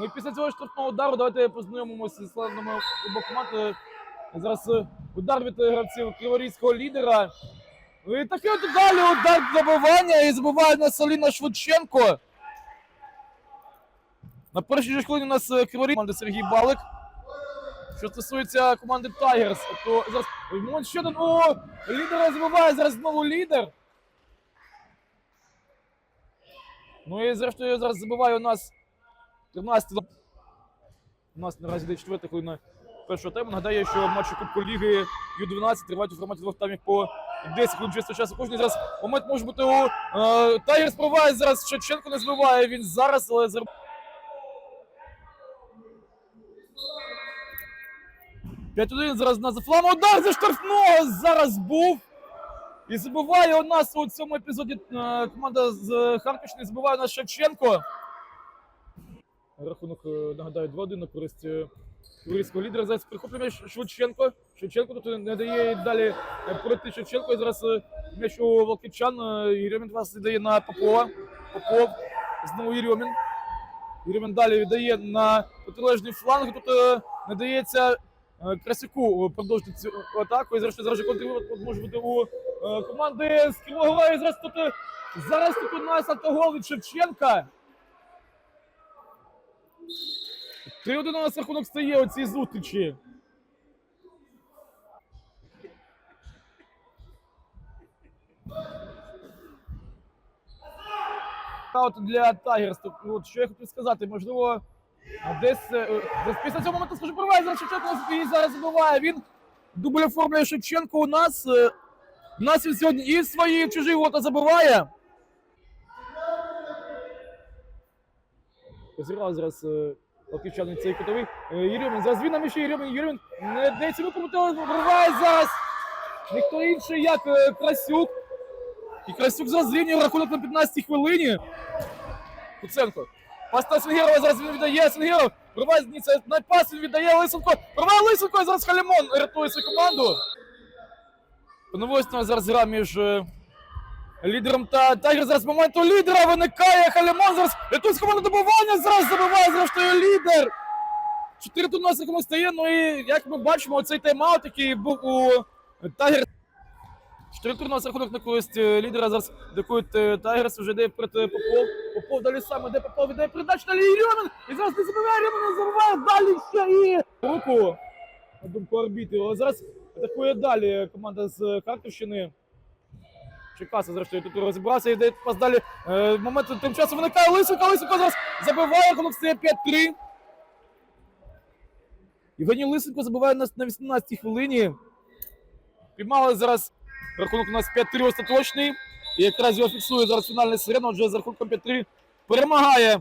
Ну і після цього штрафного удару давайте познайомимося з складними обох. Е, Зараз е, удар від е, гравців криворізького лідера. І такий от далі удар забивання і забиває нас Аліна Швидченко. На першій же хвилині у нас криворіз команди Сергій Балик. Що стосується команди Тайгерс, то зараз Ой, ще один. О! Лідер забиває зараз знову лідер. Ну і зрештою зараз забиває у нас 13. У нас наразі йде четверта хвилина першого тайму. Нагадаю, що матчі Кубку Ліги Ю-12 тривають у форматі двох таймів по 10 хвилин чистого часу. Кожний зараз момент може бути у е, Тайгерс пробиває зараз. Шевченко не збиває. Він зараз, але зар- 5-1 зараз на зафлама. Удар за штрафного зараз був. І забиває у нас у цьому епізоді е, команда з Харківщини забиває у нас Шевченко. Рахунок, е, нагадаю, 2-1 на користь е, курильського лідера. Зараз прихоплює Шевченко. Шевченко тут не дає далі е, пройти Шевченко. І зараз е, м'яч у Волківчан. е, Єрьомін вас віддає на Попова. Попов. Знову Єрьомін. Єрьомін далі віддає на протилежний фланг. Тут е, надається е, Красюку е, продовжити цю атаку. І зрештою зараз контрвипад може бути у е, команди з Кривого І зараз тут, е, зараз тут у нас автогол від Шевченка. 3-1 у нас рахунок стає у цій зустрічі. Аут для Тайгерс. От, що я хотів сказати, можливо, десь, е, десь після цього моменту скажу провай зараз Шевченко і зараз забиває. Він дубль оформлює Шевченко у нас. е, У нас він сьогодні і свої і чужі ворота забиває. Розіграв зараз е, цей кутовий. Е, Єрьомін, зараз він на м'ячі, Єрьомін, Єрьомін не дається виконати, вриває зараз. Ніхто інший, як е, Красюк. І Красюк зараз зрівнює рахунок на 15-й хвилині. Куценко. Пас на Сенгерова, зараз він віддає Сенгеров. Вриває Ніця, на пас він віддає Лисенко. Вриває Лисенко, і зараз Халімон рятує свою команду. Поновилась у зараз гра між лідером та Тайгер. Зараз моменту лідера виникає Халімон. Зараз рятує з команди добування. Зараз забиває зрештою лідер. 4 тут у нас якому стає. Ну і як ми бачимо, оцей тайм-аут, який був у Тайгер. 4 тур у нас рахунок на користь е, лідера. Зараз декують Тайгерс, вже йде проти Попов. Попов далі саме, де Попов віддає передачу далі Єрьомін. І зараз не забиває Єрьомін, не забиває далі ще і руку. На думку. А зараз атакує далі команда з Харківщини. Черкаса, зрештою, тут розібрався, йде пас далі. Е, момент тим часом виникає Лисенко, Лисенко зараз забиває, коли це 5-3. Євгеній Лисенко забиває нас на 18-й хвилині. Піймали зараз рахунок у нас 5-3 остаточний. І якраз його фіксує зараз фінальний сирена, отже з рахунком 5-3 перемагає